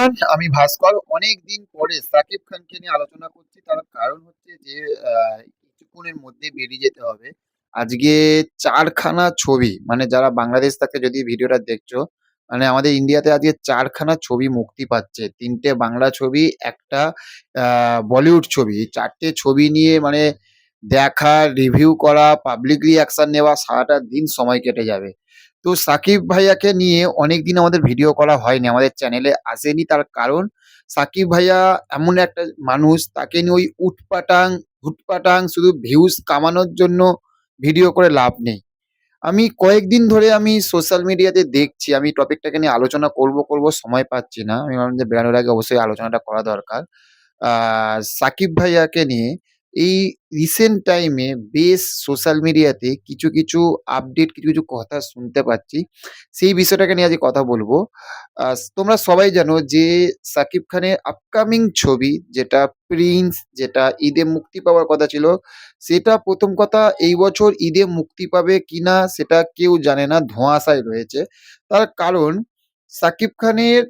নমস্কার আমি ভাস্কর। অনেক দিন পরে সাকিব খানকে নিয়ে আলোচনা করছি। তার কারণ হচ্ছে যে কিছুক্ষণের মধ্যে বেরিয়ে যেতে হবে। আজকে চারখানা ছবি মানে যারা বাংলাদেশ থেকে যদি ভিডিওটা দেখছ মানে আমাদের ইন্ডিয়াতে আজকে চারখানা ছবি মুক্তি পাচ্ছে। তিনটে বাংলা ছবি, একটা বলিউড ছবি। চারটে ছবি নিয়ে মানে দেখা, রিভিউ করা পাবলিক রিয়াকশন নেওয়া, সারাটা দিন সময় কেটে যাবে। তো সাকিব ভাইয়াকে নিয়ে অনেকদিন আমাদের ভিডিও করা হয়নি, আমাদের চ্যানেলে আসেনি তার কারণ সাকিব ভাইয়া এমন একটা মানুষ, তাকে নিয়ে ওই উটপাটাং হুটপাটাং শুধু ভিউজ কামানোর জন্য ভিডিও করে লাভ নেই। আমি কয়েকদিন ধরে আমি সোশ্যাল মিডিয়াতে দেখছি, আমি টপিকটাকে নিয়ে আলোচনা করব করব, সময় পাচ্ছি না। আমি ভাবলাম যে বেরোনোর আগে অবশ্যই আলোচনাটা করা দরকার। সাকিব ভাইয়াকে নিয়ে এই রিসেন্ট টাইমে বেশ সোশ্যাল মিডিয়াতে কিছু কিছু আপডেট কিছু কিছু কথা শুনতে পাচ্ছি। সেই বিষয়টাকে নিয়ে আজকে কথা বলব। তোমরা সবাই জানো যে সাকিব খানের আপকামিং ছবি যেটা প্রিন্স যেটা ঈদে মুক্তি পাওয়ার কথা ছিল, সেটা প্রথম কথা এই বছর ঈদে মুক্তি পাবে কিনা সেটা কেউ জানে না, ধোঁয়াশায় রয়েছে। তার কারণ সাকিব খানের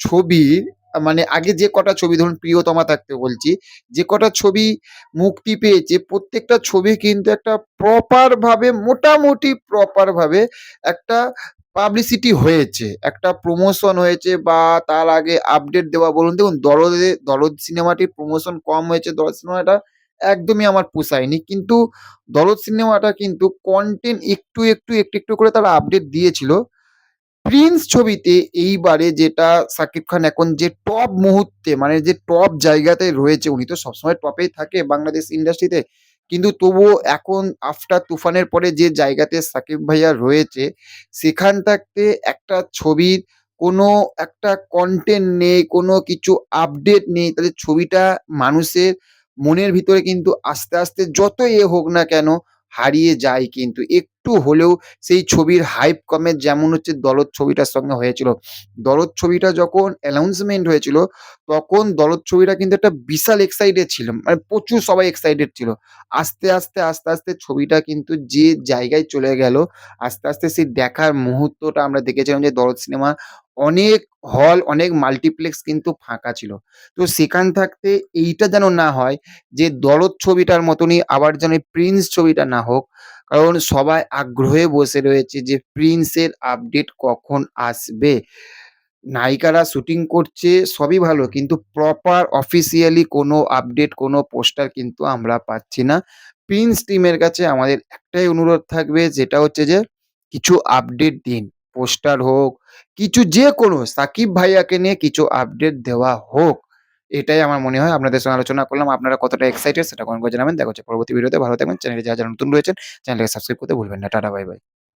ছবির মানে আগে যে কটা ছবি, ধরুন প্রিয়তমা থাকতে বলছি, যে কটা ছবি মুক্তি পেয়েছে, প্রত্যেকটা ছবি কিন্তু একটা প্রপার ভাবে, মোটামুটি প্রপার ভাবে একটা পাবলিসিটি হয়েছে, একটা প্রমোশন হয়েছে বা তার আগে আপডেট দেওয়া, বলুন দেখুন দরদে, দরদ সিনেমাটির প্রমোশন কম হয়েছে, দরদ সিনেমাটা একদমই আমার পোষায়নি, কিন্তু দরদ সিনেমাটা কিন্তু কন্টেন্ট একটু একটু একটু একটু করে তারা আপডেট দিয়েছিল। প্রিন্স ছবিতে এইবারে যেটা সাকিব খান এখন যে টপ মুহূর্তে মানে যে টপ জায়গাতে রয়েছে, উনি তো সবসময় টপেই থাকে বাংলাদেশ ইন্ডাস্ট্রিতে কিন্তু তবুও এখন আফটার তুফানের পরে যে জায়গাতে সাকিব ভাইয়া রয়েছে সেখান থাকতে একটা ছবির কোনো একটা কন্টেন্ট নেই, কোনো কিছু আপডেট নেই, তাহলে ছবিটা মানুষের মনের ভিতরে কিন্তু আস্তে আস্তে যত এ হোক না কেন হারিয়ে যায় কিন্তু। একটু হলেও সেই ছবির হাইপ কমে, যেমন হচ্ছে দরদ ছবিটার সঙ্গে হয়েছিল। দরদ ছবিটা যখন অ্যানাউন্সমেন্ট হয়েছিল, তখন দরদ ছবিটা কিন্তু একটা বিশাল এক্সাইটেড ছিল মানে প্রচুর সবাই এক্সাইটেড ছিল। আস্তে আস্তে আস্তে আস্তে ছবিটা কিন্তু যে জায়গায় চলে গেল, আস্তে আস্তে সেই দেখার মুহূর্তটা আমরা দেখেছিলাম যে দরদ সিনেমা অনেক হল অনেক মাল্টিপ্লেক্স কিন্তু ফাঁকা ছিল। তো সেখান থাকতে এইটা যেন না হয়, যে দরদ ছবিটার মতনই আবার যেন প্রিন্স ছবিটা না হোক কারণ সবাই আগ্রহে বসে রয়েছে যে প্রিন্সের আপডেট কখন আসবে। নায়িকারা শুটিং করছে, সবই ভালো, কিন্তু প্রপার অফিসিয়ালি কোনো আপডেট কোনো পোস্টার কিন্তু আমরা পাচ্ছি না। প্রিন্স টিমের কাছে আমাদের একটাই অনুরোধ থাকবে, যেটা হচ্ছে যে কিছু আপডেট দিন পোস্টার হোক, কিছু যে কোনো সাকিব ভাইয়াকে নিয়ে কিছু আপডেট দেওয়া হোক। এটাই আমার মনে হয়। আপনাদের সঙ্গে আলোচনা করলাম, আপনারা কতটা এক্সাইটেড সেটা কমেন্ট করে জানাবেন। দেখা পরবর্তী ভিডিওতে। ভালো থাকবেন। চ্যানেলে যারা নতুন রয়েছেন চ্যানেলকে সাবস্ক্রাইব করতে ভুলবেন না। Tata bye bye